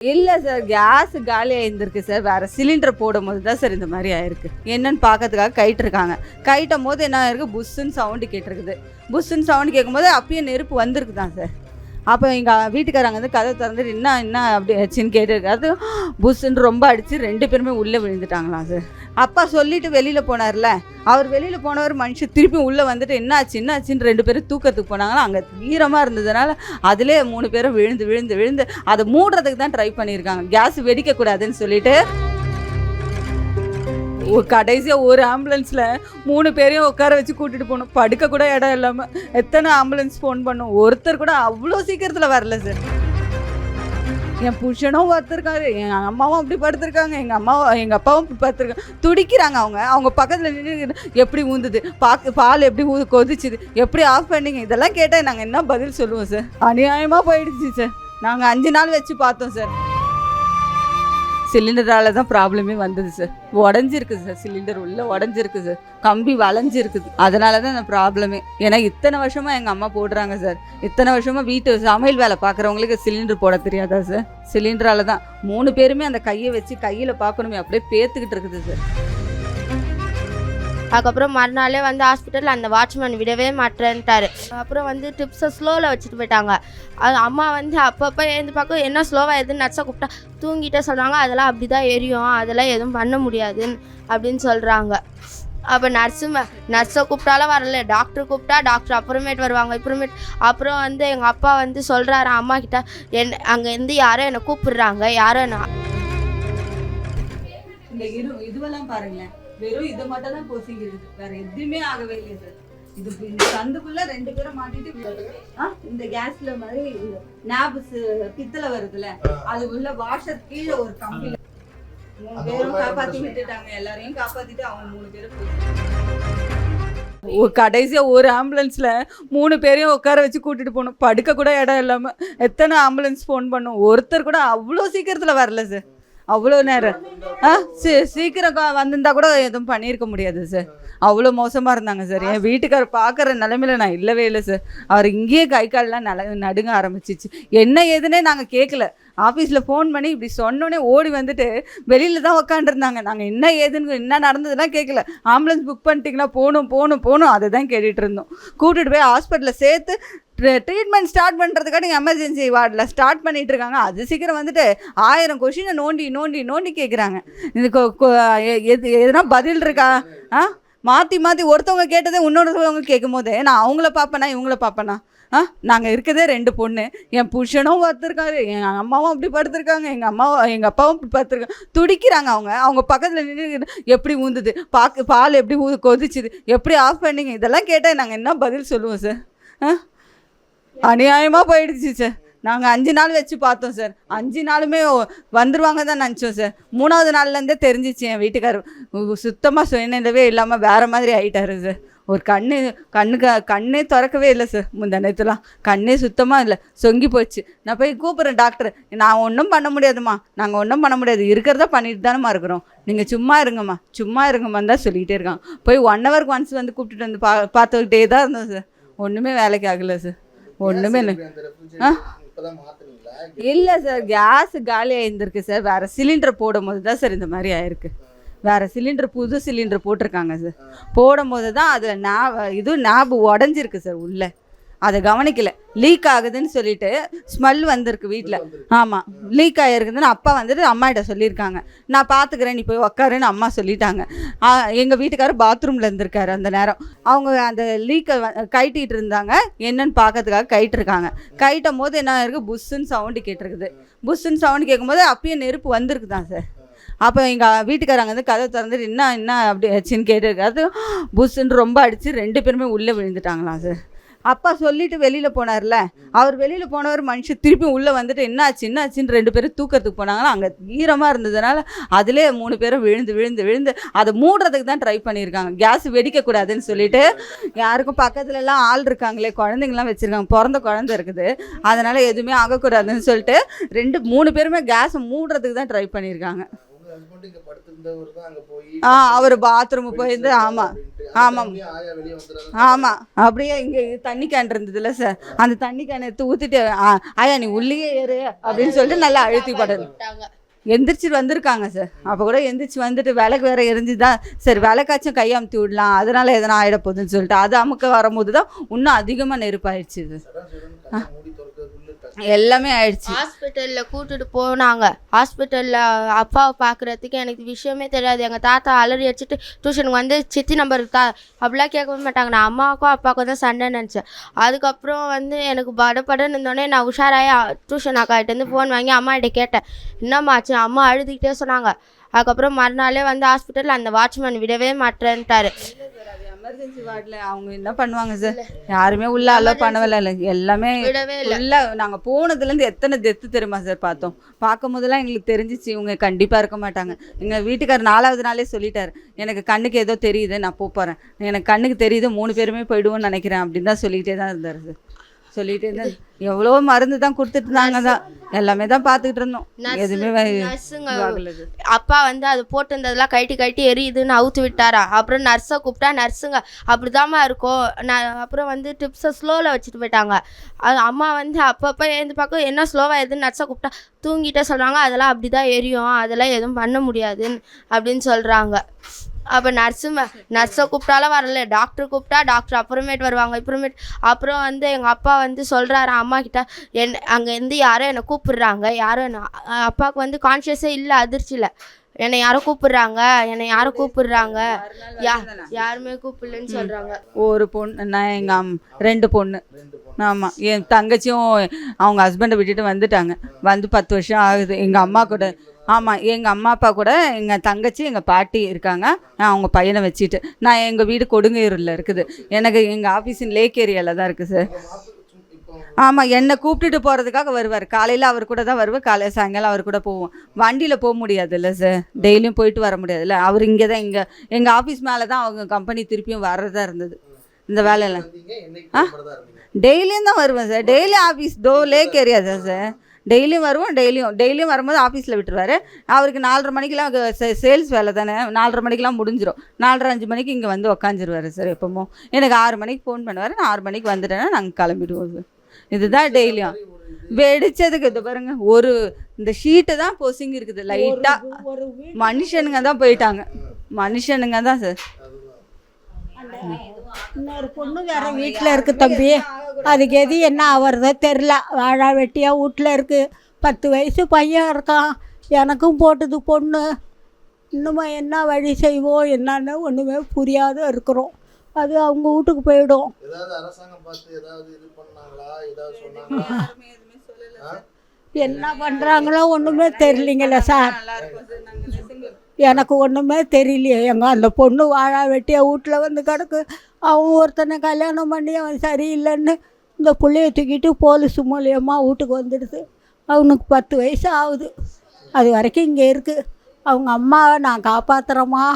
இல்லை sir case காலி ஆயிருந்திருக்கு sir. வேறு சிலிண்டர் போடும்போது தான் சார் இந்த மாதிரி ஆயிருக்கு. என்னன்னு பார்க்கறதுக்காக கைட்டிருக்காங்க கைட்டும் போது என்ன ஆயிருக்கு? புஷ்ஷுன்னு சவுண்டு கேட்டிருக்குது. புஷ்ஷுன்னு சவுண்டு கேட்கும்போது அப்பயும் நெருப்பு வந்திருக்கு தான் சார். அப்போ எங்கள் வீட்டுக்காரங்க வந்து கதை திறந்துட்டு என்ன என்ன? அப்படி ஆச்சுன்னு கேட்டிருக்கு அது புஷ்ஷுன்னு ரொம்ப அடித்து ரெண்டு பேருமே உள்ளே விழுந்துட்டாங்களா சார். அப்பா சொல்லிட்டு வெளியில் போனார்ல. அவர் வெளியில் போனவர் மனுஷன் திருப்பி உள்ளே வந்துட்டு என்ன ஆச்சு என்ன ஆச்சுன்னு ரெண்டு பேரும் தூக்கத்துக்கு போனாங்களா அங்கே ஈரமாக இருந்ததுனால அதிலே மூணு பேரும் விழுந்து விழுந்து விழுந்து அதை மூடுறதுக்கு தான் ட்ரை பண்ணியிருக்காங்க. கேஸ் வெடிக்கக்கூடாதுன்னு சொல்லிட்டு கடைசியாக ஒரு ஆம்புலன்ஸில் மூணு பேரையும் உட்கார வச்சு கூட்டிகிட்டு போகணும். படுக்க கூட இடம் இல்லாமல் எத்தனை ஆம்புலன்ஸ் ஃபோன் பண்ணோம்? ஒருத்தர் கூட அவ்வளோ சீக்கிரத்தில் வரல சார் என் புருஷனும் பார்த்துருக்காரு என் அம்மாவும் அப்படி படுத்துருக்காங்க எங்கள் அம்மாவும் எங்கள் அப்பாவும் இப்படி படுத்துருக்காங்க. துடிக்கிறாங்க அவங்க. அவங்க பக்கத்தில் நின்று எப்படி ஊந்துது? பாக்கு பால் எப்படி ஊது கொதிச்சுது? எப்படி ஆஃப் பண்ணீங்க? இதெல்லாம் கேட்டால் நாங்கள் என்ன பதில் சொல்லுவோம் சார் அநியாயமாக போயிடுச்சு சார் நாங்கள் அஞ்சு நாள் வச்சு பார்த்தோம் சார் சிலிண்டரால் தான் ப்ராப்ளமே வந்தது சார் உடஞ்சிருக்குது சார் சிலிண்டர் உள்ளே உடஞ்சிருக்கு சார் கம்பி வளைஞ்சிருக்குது. அதனால தான் இந்த ப்ராப்ளமே. ஏன்னா இத்தனை வருஷமாக எங்கள் அம்மா போடுறாங்க சார் இத்தனை வருஷமாக வீட்டு சமையல் வேலை பார்க்குறவங்களுக்கு சிலிண்டர் போட தெரியாதா சார் சிலிண்டரால் தான். மூணு பேருமே அந்த கையை வச்சு கையில் பார்க்கணுமே அப்படியே பேத்துக்கிட்டு இருக்குது சார் அதுக்கப்புறம் மறுநாளே வந்து ஹாஸ்பிட்டலில் அந்த வாட்ச்மேன் விடவே மாட்டேன்ட்டாரு. அப்புறம் வந்து டிப்ஸை ஸ்லோவில் வச்சுட்டு போயிட்டாங்க. அது அம்மா வந்து அப்பப்போ எழுந்து பார்க்க என்ன ஸ்லோவாக எதுன்னு நர்ஸை கூப்பிட்டா தூங்கிட்டே சொல்கிறாங்க அதெல்லாம் அப்படி தான் எரியும் அதெல்லாம் எதுவும் பண்ண முடியாதுன்னு அப்படின்னு சொல்கிறாங்க அப்போ நர்ஸு நர்ஸை கூப்பிட்டாலும் வரல டாக்டர் கூப்பிட்டா டாக்டர் அப்புறமேட்டு வருவாங்க அப்புறமேட்டு அப்புறம் வந்து எங்கள் அப்பா வந்து சொல்கிறாரு அம்மா கிட்ட என் அங்கேருந்து யாரோ என்னை கூப்பிடுறாங்க யாரோ என்ன இந்த இதுவெல்லாம் பாருங்களேன். வெறும் இது மட்டும் தான் பொசிங்கிறது வேற எதுவுமே ஆகவே இல்லை சார் இது இந்த சந்துக்குள்ள ரெண்டு பேரும் மாட்டிட்டு ஆ, இந்த கேஸ்ல மாதிரி நாபஸ் பித்தளை வருதுல அது உள்ள வாஷர் கீழே ஒரு கம்பியில மூணு பேரும் காப்பாத்தி விட்டுட்டாங்க. எல்லாரையும் காப்பாத்திட்டு அவங்க மூணு பேரும் கடைசியா ஒரு ஆம்புலன்ஸ்ல மூணு பேரையும் உட்கார வச்சு கூட்டிட்டு போகணும் படுக்க கூட இடம் இல்லாம எத்தனை ஆம்புலன்ஸ் ஃபோன் பண்ணோம். ஒருத்தர் கூட அவ்வளோ சீக்கிரத்துல வரல சார் அவ்வளோ நேரம். ஆ சீ சீக்கிரம் கா- வந்திருந்தா கூட எதுவும் பண்ணியிருக்க முடியாது சார் அவ்வளோ மோசமாக இருந்தாங்க சார் என் வீட்டுக்காரர் பார்க்குற நிலமையில நான் இல்லவே இல்லை சார் அவர் இங்கேயே கை கால்லாம் நல நடுங்க ஆரம்பிச்சிச்சு. என்ன ஏதுன்னே நாங்கள் கேட்கல ஆஃபீஸில் ஃபோன் பண்ணி இப்படி சொன்னோன்னே ஓடி வந்துட்டு வெளியில் தான் உக்காந்துருந்தாங்க. நாங்கள் என்ன ஏதுன்னு என்ன நடந்ததுலாம் கேட்கல ஆம்புலன்ஸ் புக் பண்ணிட்டீங்களா போகணும் போகணும் போகணும். அதை தான் கேட்டுட்டு இருந்தோம். கூட்டிகிட்டு போய் ஹாஸ்பிட்டலில் சேர்த்து ட்ரீட்மெண்ட் ஸ்டார்ட் பண்ணுறதுக்காக எமர்ஜென்சி வார்டில் ஸ்டார்ட் பண்ணிட்டு இருக்காங்க. அது சீக்கிரம் வந்துட்டு ஆயிரம் கொஷினை நோண்டி நோண்டி நோண்டி கேட்குறாங்க இது கொ- எது எதுனா பதில் இருக்கா? ஆ? மாற்றி மாற்றி ஒருத்தவங்க கேட்டதே இன்னொருத்தவங்க கேட்கும் போது நான் அவங்கள பார்ப்பேனா இவங்கள பார்ப்பேனா ஆ நாங்கள் இருக்கதே ரெண்டு பொண்ணு. என் புருஷனும் பார்த்துருக்காரு என் அம்மாவும் அப்படி படுத்துருக்காங்க எங்கள் அம்மாவும் எங்கள் அப்பாவும் இப்படி படுத்துருக்காங்க துடிக்கிறாங்க அவங்க. அவங்க பக்கத்தில் நின்று எப்படி ஊந்துது? பாக்கு பால் எப்படி ஊ கொதிச்சுது? எப்படி ஆஃப் பண்ணிங்க? இதெல்லாம் கேட்டால் நாங்கள் என்ன பதில் சொல்லுவோம் சார் ஆ? அநியாயமாக போயிடுச்சு சார் நாங்கள் அஞ்சு நாள் வச்சு பார்த்தோம் சார் அஞ்சு நாளுமே வந்துடுவாங்க வந்துருவாங்க தான் நினச்சோம் சார் மூணாவது நாள்லேருந்தே தெரிஞ்சிச்சு என் வீட்டுக்காரர். சுத்தமாக சுயநிலவே இல்லாமல் வேறு மாதிரி ஆயிட்டாரு சார் ஒரு கண்ணு கண்ணுக்கு கண்ணே திறக்கவே இல்லை சார் முந்த நேரத்துலாம் கண்ணே சுத்தமாக இல்லை. சொங்கி போச்சு. நான் போய் கூப்பிட்றேன் டாக்டர் நான் ஒன்றும் பண்ண முடியாதும்மா. நாங்கள் ஒன்றும் பண்ண முடியாது. இருக்கிறத பண்ணிட்டு தானேம்மா இருக்கிறோம். நீங்கள் சும்மா இருங்கம்மா. சும்மா இருங்கம்மான்னு தான் சொல்லிகிட்டே இருக்கான். போய் ஒன் ஹவருக்கு ஒன்ஸ் வந்து கூப்பிட்டுட்டு வந்து பா பார்த்துக்கிட்டே தான் இருந்தோம் சார் ஒன்றுமே வேலைக்கு ஆகலை சார் ஒன்றுமே இல்லை. ஆ? இல்லை சார் கேஸ் காலி ஆயிருந்திருக்கு சார் வேறு சிலிண்டர் போடும் போது தான் சார் இந்த மாதிரி ஆயிருக்கு. வேறு சிலிண்டர் புது சிலிண்டர் போட்டிருக்காங்க சார். போடும் போது தான் அதில் நா இது நாபு உடஞ்சிருக்கு சார் உள்ளே. அதை கவனிக்கல. லீக் ஆகுதுன்னு சொல்லிட்டு ஸ்மெல் வந்திருக்கு வீட்டில் ஆமாம் லீக் ஆகிருக்குதுன்னு அப்பா வந்துட்டு அம்மாகிட்ட சொல்லியிருக்காங்க. நான் பார்த்துக்கிறேன் நீ போய் உக்காருன்னு அம்மா சொல்லிட்டாங்க. எங்கள் வீட்டுக்காரர் பாத்ரூமில் இருந்திருக்காரு அந்த நேரம். அவங்க அந்த லீக்கை கைட்டிட்டு இருந்தாங்க. என்னன்னு பார்க்கறதுக்காக கைட்டிருக்காங்க கைட்டும் போது என்ன இருக்குது புஷ்ஷுன்னு சவுண்டு கேட்டிருக்குது. புஷ்ஷுன்னு சவுண்டு கேட்கும்போது அப்பயே நெருப்பு வந்திருக்கு தான் சார். அப்போ எங்கள் வீட்டுக்காரங்க வந்து கதை திறந்துட்டு என்ன என்ன அப்படி ஆச்சுன்னு கேட்டிருக்காரு புஷ்ஷுன்னு ரொம்ப அடித்து ரெண்டு பேருமே உள்ளே விழுந்துட்டாங்களாம் சார் அப்பா சொல்லிட்டு வெளியில் போனார்ல. அவர் வெளியில் போனவர் மனுஷன் திருப்பி உள்ளே வந்துட்டு என்னாச்சு என்னாச்சுன்னு ரெண்டு பேரும் தூக்கிறதுக்கு போனாங்களா? அங்கே ஈரமாக இருந்ததுனால அதிலே மூணு பேரும் விழுந்து விழுந்து விழுந்து அதை மூடுறதுக்கு தான் ட்ரை பண்ணியிருக்காங்க. கேஸ் வெடிக்கக்கூடாதுன்னு சொல்லிட்டு யாருக்கும் பக்கத்துலலாம் ஆள் இருக்காங்களே குழந்தைங்களாம் வச்சுருக்காங்க பிறந்த குழந்தை இருக்குது. அதனால் எதுவுமே ஆகக்கூடாதுன்னு சொல்லிட்டு ரெண்டு மூணு பேருமே கேஸை மூடுறதுக்கு தான் ட்ரை பண்ணியிருக்காங்க. ஹஸ்பண்ட் இங்க படுத்திருந்தவர் தான் அங்க போய் ஆ அவர் பாத்ரூம் போயிருந்து ஆமா ஆமாம். ஆமா. அப்படியே இங்க தண்ணி கேன் இருந்ததுல சார் அந்த தண்ணி கேன் எடுத்து ஊத்திட்டு ஆயா நீ உள்ளேயே ஏறு அப்படின்னு சொல்லிட்டு நல்லா அழுத்தி படணும் எந்திரிச்சு வந்திருக்காங்க சார் அப்போ கூட எந்திரிச்சு வந்துட்டு விளக்கு வேற எரிஞ்சுதான் சரி விளக்காச்சும் கையமுத்தி விடலாம். அதனால எதனா ஆயிட போகுதுன்னு சொல்லிட்டு அது அமுக்க வரும்போது தான் இன்னும் அதிகமாக நெருப்பாயிடுச்சு இது எல்லாமே ஆயிடுச்சு. ஹாஸ்பிட்டலில் கூட்டிட்டு போனாங்க. ஹாஸ்பிட்டலில் அப்பாவை பார்க்குறதுக்கு எனக்கு விஷயமே தெரியாது. எங்கள் தாத்தா அலறி அடிச்சுட்டு டியூஷனுக்கு வந்து சித்தி நம்பர் இருக்கா? அப்படிலாம் கேட்கவே மாட்டாங்க. நான் அம்மாவுக்கும் அப்பாவுக்கும் தான் சண்டை நினச்சேன். அதுக்கப்புறம் வந்து எனக்கு படப்படன்னு இருந்தோடனே நான் உஷாராகி டியூஷன் அக்காகிட்டேருந்து ஃபோன் வாங்கி அம்மாகிட்ட கேட்டேன். என்னம்மா ஆச்சு? அம்மா அழுதுகிட்டே சொன்னாங்க. அதுக்கப்புறம் மறுநாளே வந்து ஹாஸ்பிட்டலில் அந்த வாட்ச்மேன் விடவே மாட்டேன்ட்டாரு. எமர்ஜென்சி வார்டில் அவங்க என்ன பண்ணுவாங்க சார் யாருமே உள்ள அலோவ் பண்ணவே இல்லை. எல்லாமே உள்ள நாங்கள் போனதுலேருந்து எத்தனை டெத்து தெரியுமா சார் பார்த்தோம். பார்க்கும் போதெல்லாம் எங்களுக்கு தெரிஞ்சிச்சு இவங்க கண்டிப்பாக இருக்க மாட்டாங்க. எங்கள் வீட்டுக்கார் நாலாவது நாளே சொல்லிட்டாரு. எனக்கு கண்ணுக்கு ஏதோ தெரியுது நான் போப் போறேன். எனக்கு கண்ணுக்கு தெரியுது மூணு பேருமே போயிடுவோம்னு நினைக்கிறேன் அப்படின்னு தான் சொல்லிகிட்டே தான் இருந்தார் சார் சொல்லிகிட்டே இருந்தார் எவ்வளோ மருந்து தான் கொடுத்துட்டு இருந்தாங்க தான் எல்லாமே தான் பார்த்துக்கிட்டு இருந்தோம். எதுவுமே. அப்பா வந்து அது போட்டிருந்ததெல்லாம் கழட்டி கழட்டி எரியுதுன்னு அவுத்து விட்டாரா? அப்புறம் நர்ஸை கூப்பிட்டா நர்ஸுங்க அப்படிதாம்மா இருக்கும். நான் அப்புறம் வந்து டிப்ஸை ஸ்லோவில் வச்சுட்டு போயிட்டாங்க. அது அம்மா வந்து அப்பப்போ எழுந்து பார்க்க என்ன ஸ்லோவாக எதுன்னு? நர்ஸை கூப்பிட்டா தூங்கிட்டே சொல்கிறாங்க அதெல்லாம் அப்படி தான் எரியும். அதெல்லாம் எதுவும் பண்ண முடியாதுன்னு அப்படின்னு சொல்கிறாங்க அப்போ நர்ஸு நர்ஸை கூப்பிட்டாலும் வரல. டாக்டர் கூப்பிட்டா டாக்டர் அப்புறமேட்டு வருவாங்க அப்புறமேட்டு அப்புறம் வந்து எங்கள் அப்பா வந்து சொல்கிறாரு அம்மா கிட்ட என் அங்கேருந்து யாரோ என்னை கூப்பிடுறாங்க. யாரோ என்ன அப்பாவுக்கு வந்து கான்ஷியஸே இல்லை அதிர்ச்சியில். என்னை யாரோ கூப்பிடுறாங்க. என்னை யாரோ கூப்பிடுறாங்க. யா யாருமே கூப்பிடலன்னு சொல்கிறாங்க ஒரு பொண்ணு நான் எங்கள் ரெண்டு பொண்ணு. ஆமாம் என் தங்கச்சியும் அவங்க ஹஸ்பண்டை விட்டுட்டு வந்துட்டாங்க. வந்து பத்து வருஷம் ஆகுது. எங்கள் அம்மா கூட ஆமாம் எங்கள் அம்மா அப்பா கூட எங்கள் தங்கச்சி எங்கள் பாட்டி இருக்காங்க. நான் அவங்க பையனை வச்சுட்டு நான் எங்கள் வீடு கொடுங்கையூரில் இருக்குது. எனக்கு எங்கள் ஆஃபீஸின் லேக் ஏரியாவில் தான் இருக்குது சார் ஆமாம் என்னை கூப்பிட்டுட்டு போகிறதுக்காக வருவார். காலையில் அவர் கூட தான் வருவேன் காலை சாயங்காலம் அவர் கூட போவோம். வண்டியில் போக முடியாதுல்ல சார் டெய்லியும் போயிட்டு வர முடியாதுல்ல. அவர் இங்கே தான் இங்கே எங்கள் ஆஃபீஸ் மேலே தான் அவங்க கம்பெனி திருப்பியும் வர்றதா இருந்தது. இந்த வேலையெல்லாம். ஆ? டெய்லியும் தான் வருவேன் சார் டெய்லி ஆஃபீஸ் டோ லேக் ஏரியா தான் சார் டெய்லியும் வருவோம் டெய்லியும் டெய்லியும் வரும்போது ஆஃபீஸில் விட்டுருவாரு. அவருக்கு நாலரை மணிக்கெலாம் சேல்ஸ் வேலை தானே. நாலரை மணிக்கெலாம் முடிஞ்சிடும் நாலரை அஞ்சு மணிக்கு இங்கே வந்து உக்காந்துருவாரு சார் எப்போமோ எனக்கு ஆறு மணிக்கு ஃபோன் பண்ணுவார். நான் ஆறு மணிக்கு வந்துட்டேன்னா நாங்கள் கிளம்பிடுவோம் சார் இதுதான் டெய்லியும். வெடிச்சதுக்கு இது பாருங்க ஒரு இந்த ஷீட்டு தான் பொசிங்க இருக்குது லைட்டாக மனுஷனுங்க தான் போயிட்டாங்க. மனுஷனுங்க தான் சார் இன்னொரு பொண்ணு வேற வீட்டில் இருக்கு தம்பி. அதுக்கு எது என்ன ஆவறதோ தெரில. வாழா வெட்டியா வீட்டில் இருக்கு. பத்து வயசு பையன் இருக்கான். எனக்கும் போட்டது பொண்ணு. இன்னுமா என்ன வழி செய்வோம் என்னன்னு ஒன்றுமே புரியாத இருக்கிறோம். அது அவங்க வீட்டுக்கு போயிடும். ஏதாவது அரசாங்கம் பார்த்து ஏதாவது இது பண்ணாங்களா? ஏதாவது சொன்னாங்களா? என்ன பண்ணுறாங்களோ ஒன்றுமே தெரியலிங்களே சார். எனக்கு ஒன்றுமே தெரியலையே. எங்கள் அந்த பொண்ணு வாழா வெட்டிய வீட்டில் வந்து கிடக்கு. அவன் ஒருத்தனை கல்யாணம் பண்ணி அவன் சரியில்லைன்னு இந்த பிள்ளைய தூக்கிட்டு போலீஸ் மூலியமாக வீட்டுக்கு வந்துடுது. அவனுக்கு பத்து வயசு ஆகுது. அது வரைக்கும் இங்கே இருக்குது அவங்க அம்மாவை நான் காப்பாற்றுறேம்மா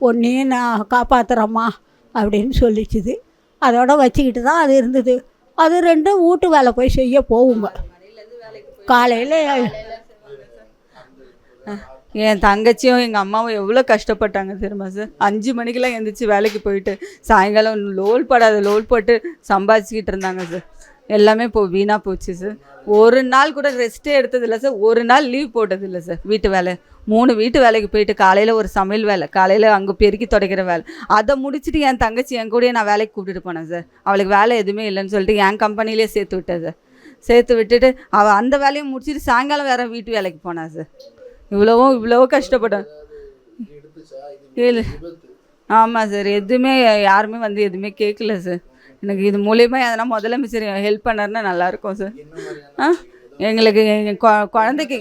ஒன்றையும் நான் காப்பாற்றுறேம்மா அப்படின்னு சொல்லிச்சுது. அதோட வச்சுக்கிட்டு தான் அது இருந்தது. அது ரெண்டும் வீட்டு வேலை போய் செய்ய போகுங்க. காலையில் என் தங்கச்சியும் எங்கள் அம்மாவும் எவ்வளோ கஷ்டப்பட்டாங்க தெரியுமா சார் அஞ்சு மணிக்கெல்லாம் எழுந்திரிச்சு வேலைக்கு போயிட்டு சாயங்காலம் லோல் படாத லோல் போட்டு சம்பாதிச்சிக்கிட்டு இருந்தாங்க சார் எல்லாமே இப்போ வீணாக போச்சு சார் ஒரு நாள் கூட ரெஸ்ட்டே எடுத்ததில்லை சார் ஒரு நாள் லீவ் போட்டதில்லை சார் வீட்டு வேலை. மூணு வீட்டு வேலைக்கு போயிட்டு காலையில் ஒரு சமையல் வேலை காலையில் அங்கே பெருக்கி துடைக்கிற வேலை. அதை முடிச்சுட்டு என் தங்கச்சி என் கூடயே நான் வேலைக்கு கூப்பிட்டுட்டு போனேன் சார் அவளுக்கு வேலை எதுவுமே இல்லைன்னு சொல்லிட்டு என் கம்பெனிலே சேர்த்து விட்டேன் சார் சேர்த்து விட்டுட்டு அவள் அந்த வேலையை முடிச்சுட்டு சாயங்காலம் வேறு வீட்டு வேலைக்கு போனா சார் இவ்வளவோ இவ்வளவோ கஷ்டப்பட்டேன். இல்லை ஆமாம் சார் எதுவுமே யாருமே வந்து எதுவுமே கேட்கல சார். எனக்கு இது மூலியமா எதனா முதலமைச்சர் ஹெல்ப் பண்ணாருன்னா நல்லாயிருக்கும் சார். ஆ? எங்களுக்கு எங்கள் குழந்தைக்கு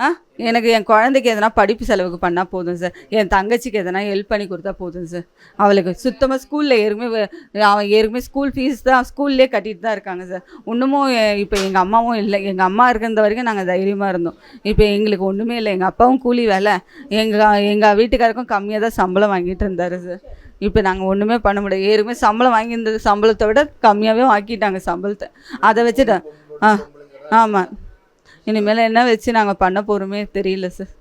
ஆ? எனக்கு என் குழந்தைக்கு எதனா படிப்பு செலவுக்கு பண்ணால் போதும் சார் என் தங்கச்சிக்கு எதனா ஹெல்ப் பண்ணி கொடுத்தா போதும் சார் அவளுக்கு சுத்தமாக ஸ்கூலில் ஏற்கனவே அவன் ஏற்கனவே ஸ்கூல் ஃபீஸ் தான் ஸ்கூல்லே கட்டிட்டு தான் இருக்காங்க சார் இன்னமும் இப்போ எங்கள் அம்மாவும் இல்லை. எங்கள் அம்மா இருக்கிற வரைக்கும் நாங்கள் தைரியமாக இருந்தோம். இப்போ எங்களுக்கு ஒன்றுமே இல்லை. எங்கள் அப்பாவும் கூலி வேலை. எங்கள் எங்கள் வீட்டுக்காருக்கும் கம்மியாக தான் சம்பளம் வாங்கிட்டு இருந்தார் சார் இப்போ நாங்கள் ஒன்றுமே பண்ண முடியாது. ஏற்கனவே சம்பளம் வாங்கியிருந்தது சம்பளத்தை விட கம்மியாகவே ஆக்கிட்டாங்க சம்பளத்தை. அதை வச்சுட்டு ஆ ஆமாம் இனிமேல் என்ன வச்சு நாங்கள் பண்ண போகிறோமே தெரியல சார்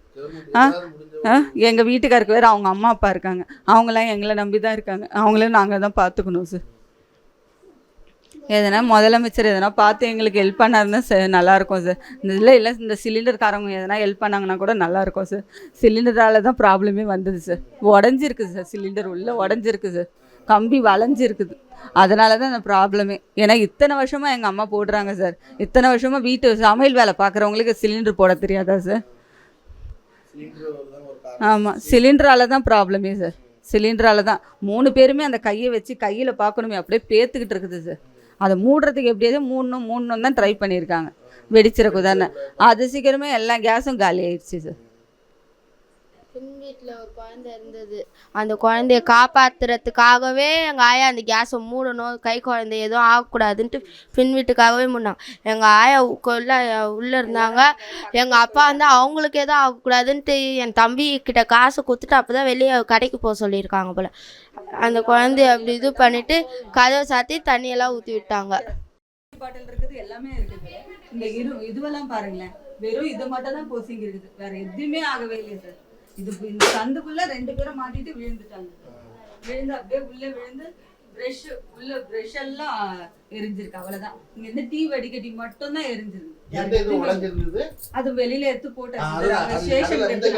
இது எங்கள் வீட்டுக்காருக்கு வேறு அவங்க அம்மா அப்பா இருக்காங்க. அவங்களாம் எங்களை நம்பி தான் இருக்காங்க. அவங்களும் நாங்கள் தான் பார்த்துக்கணும் சார் எதனா முதலமைச்சர் எதனா பார்த்து எங்களுக்கு ஹெல்ப் பண்ணாருன்னா சார் நல்லாயிருக்கும் சார் இந்த இதில் இல்லை இந்த சிலிண்டர்காரங்க எதனா ஹெல்ப் பண்ணாங்கன்னா கூட நல்லாயிருக்கும் சார் சிலிண்டரால தான் ப்ராப்ளமே வந்தது சார் உடஞ்சிருக்கு சார் சிலிண்டர் உள்ளே உடஞ்சிருக்கு சார் கம்பி வளைஞ்சிருக்குது. அதனால தான் அந்த ப்ராப்ளமே ஏன்னா இத்தனை வருஷமாக எங்கள் அம்மா போடுறாங்க சார் இத்தனை வருஷமாக வீட்டு சமையல் வேலை பார்க்குறவங்களுக்கு சிலிண்டர் போட தெரியாதா சார் ஆமாம் சிலிண்டரால் தான் ப்ராப்ளமே சார் சிலிண்டரால் தான். மூணு பேருமே அந்த கையை வச்சு கையில் பார்க்கணுமே அப்படியே பேத்துக்கிட்டு இருக்குது சார் அதை மூடுறதுக்கு எப்படியாவது மூணு மூடணும் தான் ட்ரை பண்ணியிருக்காங்க. வெடிச்சிடக்கூடாதுன்னு. அது சீக்கிரமே எல்லா கேஸும் காலி ஆயிடுச்சு சார் பின் வீட்டில் ஒரு குழந்தை இருந்தது. அந்த குழந்தைய காப்பாத்துறதுக்காகவே எங்கள் ஆயா அந்த கேஸை மூடணும் கை குழந்தை எதுவும் ஆகக்கூடாதுன்ட்டு பின் வீட்டுக்காகவே மூடினாங்க. எங்கள் ஆயா உள்ள உள்ளே இருந்தாங்க. எங்கள் அப்பா வந்து அவங்களுக்கு எதுவும் ஆகக்கூடாதுன்ட்டு என் தம்பி கிட்ட காசு கொடுத்துட்டு அப்போ தான் வெளியே கடைக்கு போக சொல்லியிருக்காங்க போல். அந்த குழந்தைய அப்படி இது பண்ணிவிட்டு கதவை சாத்தி தண்ணியெல்லாம் ஊற்றி விட்டாங்க. பாட்டில் இருக்குது எல்லாமே இருக்குது. இந்த இது இதுவெல்லாம் பாருங்களேன். வெறும் இது மட்டும் தான் போசிங்க இருக்குது வேற எதுவுமே ஆகவே இல்லை சார். இது இந்த சந்துக்குள்ள ரெண்டு பேரும் மாட்டிட்டு விழுந்துட்டாங்க. விழுந்து அப்படியே உள்ள விழுந்து பிரஷ் உள்ள பிரஷ் எல்லாம் எரிஞ்சிருக்கு அவ்வளவுதான். இங்க இருந்து டீ வடிகட்டி மட்டும் தான் எரிஞ்சிருக்கு அது வெளியில எடுத்து எடுத்து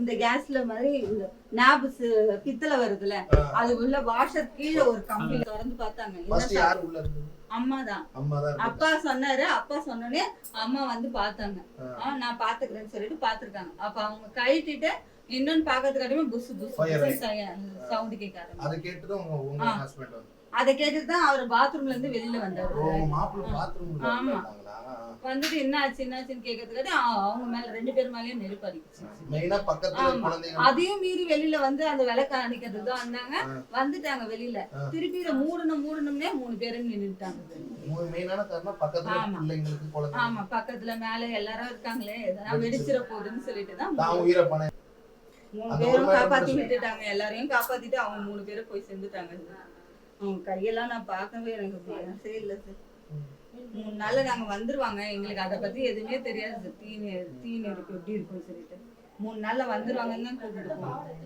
இந்த கேஸ்ல மாதிரி இந்த நாபுஸ் பித்தளை வருதுல. அது உள்ள வாஷர் கீழே ஒரு கம்பி திறந்து பார்த்தாங்க. என்ன ஃபர்ஸ்ட் சார்? யார் உள்ள இருந்தது? அம்மா தான் அம்மா தான் இருந்தது. அப்பா சொன்னாரு அப்பா சொன்னோடனே அம்மா வந்து பார்த்தாங்க. நான் பாத்துக்கிறேன்னு சொல்லிட்டு பாத்துருக்காங்க அப்ப அவங்க கழட்டிட்டு இன்னொன்னு பாக்கிறதுக்காட்டுமே புஸ் புஸ் சவுண்ட் கேட்க ஆரம்பிச்சு அதை கேட்டுதான் உங்க உங்க ஆ. ஹஸ்பண்ட் வந்து அதை கேட்டுட்டு தான் அவர் பாத்ரூம்ல இருந்து வெளியில வந்தாரு. ஆமா. வந்துட்டு என்ன ஆச்சு என்ன ஆச்சுன்னு கேட்கறதுக்காட்டி ஆ, அவங்க மேல ரெண்டு பேர் மேலயும் நெருப்பு அடிக்குச்சு. அதையும் மீறி வெளியில வந்து அந்த விளக்க அணைக்கிறதுக்கு தான் வந்தாங்க. வந்துட்டாங்க வெளியில. திருப்பி இதை மூடணும் மூடணும்னே மூணு பேரும் பக்கத்துல ஆமா. பக்கத்துல மேல எல்லாரும் இருக்காங்களே எதனா வெடிச்சிட போகுதுன்னு சொல்லிட்டு தான் தான் உயிரை பணம் மூணு பேரும் காப்பாத்தி விட்டுட்டாங்க. எல்லாரையும் காப்பாத்திட்டு அவங்க மூணு பேரும் போய் சேர்ந்துட்டாங்க அவங்க கையெல்லாம் நான் பார்க்கவே எனக்கு மனசே இல்லை சார். மூணு நாள்ல நாங்க வந்துருவாங்க. எங்களுக்கு அதை பத்தி எதுவுமே தெரியாது சார். தீ நெ- தீ நெருப்பு எப்படி இருக்கும்னு சொல்லிட்டு. மூணு நாள்ல வந்துருவாங்கன்னு தான் கூப்பிட்டு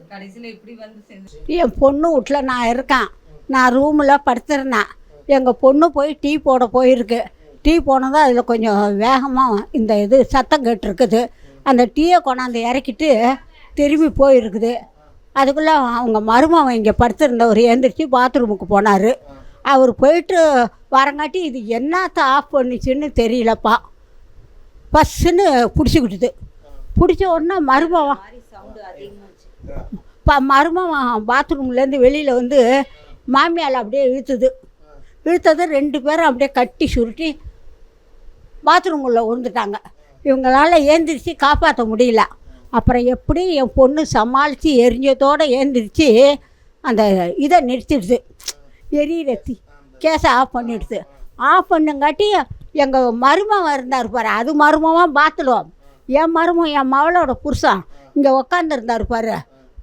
கடைசியில இப்படி வந்து சேர்ந்து என் பொண்ணு வீட்டில் நான் இருக்கேன். நான் ரூமில் படுத்திருந்தேன். எங்கள் பொண்ணு போய் டீ போட போயிருக்கு. டீ போனதும் அதில் கொஞ்சம் வேகமாக இந்த இது சத்தம் கேட்டிருக்குது. அந்த டீயை கொண்டாந்து இறக்கிட்டு திரும்பி போயிருக்குது. அதுக்குள்ளே அவங்க மருமகன் இங்கே படுத்திருந்தவர் எழுந்திரிச்சு பாத்ரூமுக்கு போனார். அவர் போயிட்டு வரங்காட்டி இது என்னத்த ஆஃப் பண்ணிச்சுன்னு தெரியலப்பா. பஸ்ஸுன்னு பிடிச்சிக்கிட்டுது. பிடிச்ச உடனே மருமகன் இப்போ மருமகன் பாத்ரூம்லேருந்து வெளியில் வந்து மாமியால் அப்படியே இழுத்துது. இழுத்தது ரெண்டு பேரும் அப்படியே கட்டி சுருட்டி பாத்ரூமுக்குள்ளே விழுந்துட்டாங்க இவங்களால ஏந்திரிச்சு காப்பாற்ற முடியல. அப்புறம் எப்படி என் பொண்ணு சமாளித்து எரிஞ்சதோடு ஏந்திரிச்சு அந்த இதை நிறுத்திடுது. எரியிற தீ கேஸை ஆஃப் பண்ணிடுது. ஆஃப் பண்ணுங்காட்டி எங்கள் மருமம் இருந்தார் பாரு. அது மருமவன் பார்த்துடுவோம் என் மருமம் என் மவளோட புருஷன் இங்கே உக்காந்துருந்தார் பாரு.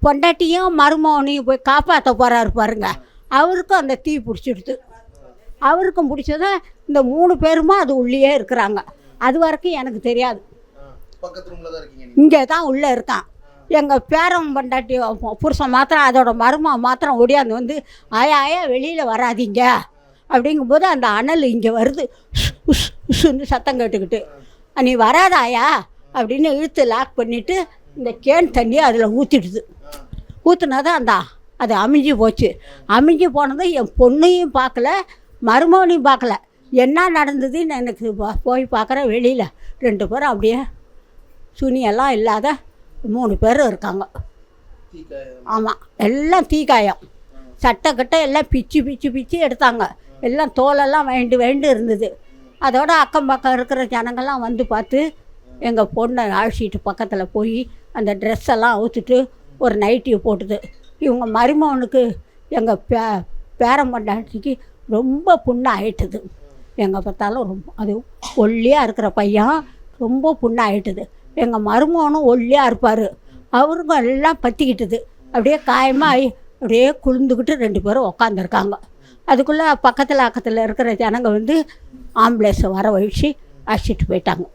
பொண்டாட்டியும் மருமகனையும் போய் காப்பாற்ற போகிறாரு பாருங்க. அவருக்கும் அந்த தீ பிடிச்சிடுது. அவருக்கும் பிடிச்சதும் இந்த மூணு பேருமா அது உள்ளேயே இருக்கிறாங்க. அது வரைக்கும் எனக்கு தெரியாது. இங்கே தான் உள்ளே இருக்கான். எங்கள் பேரன் பண்டாட்டி புருஷன் மாத்திரம் அதோட மருமம் மாத்திரம் ஓடியாந்து வந்து ஆயா ஆயா வெளியில் வராதீங்க. அப்படிங்கும்போது அந்த அனல் இங்கே வருது. உஷ் உஷுன்னு சத்தம் கேட்டுக்கிட்டு நீ வராத ஆயா அப்படின்னு இழுத்து லாக் பண்ணிவிட்டு இந்த கேன் தண்ணியை அதில் ஊற்றிடுது ஊற்றுனதான் அந்த அது அமைஞ்சு போச்சு. அமைஞ்சு போனதும் என் பொண்ணையும் பார்க்கல மருமகனையும் பார்க்கல. என்ன நடந்ததுன்னு எனக்கு போய் பார்க்குறேன் வெளியில். ரெண்டு பேரும் அப்படியே துணியெல்லாம் இல்லாத மூணு பேரும் இருக்காங்க. ஆமாம் எல்லாம் தீக்காயம். சட்டை கட்டை எல்லாம் பிச்சு பிச்சு பிச்சு எடுத்தாங்க. எல்லாம் தோலெல்லாம் வேண்டு வேண்டு இருந்தது. அதோட அக்கம் பக்கம் இருக்கிற ஜனங்கள்லாம் வந்து பார்த்து எங்கள் பொண்ணை அழைச்சிட்டு பக்கத்தில் போய் அந்த ட்ரெஸ் எல்லாம் அவுத்துட்டு ஒரு நைட்டியை போட்டுது. இவங்க மருமகனுக்கு எங்கள் பே பேரன் பொண்டாட்டிக்கு ரொம்ப புண்ணு ஆயிட்டுது எங்கே பார்த்தாலும் ரொம்ப அது ஒல்லியாக இருக்கிற பையன் ரொம்ப புண்ணாயிட்டுது. எங்கள் மருமகனும் ஒல்லியாக இருப்பார். அவருக்கும் எல்லாம் பற்றிக்கிட்டுது அப்படியே காயமாக அப்படியே குளிந்துக்கிட்டு ரெண்டு பேரும் உக்காந்துருக்காங்க. அதுக்குள்ளே பக்கத்தில் அக்கத்தில் இருக்கிற ஜனங்க வந்து ஆம்புலன்ஸை வர வழித்து அழைச்சிட்டு போயிட்டாங்க.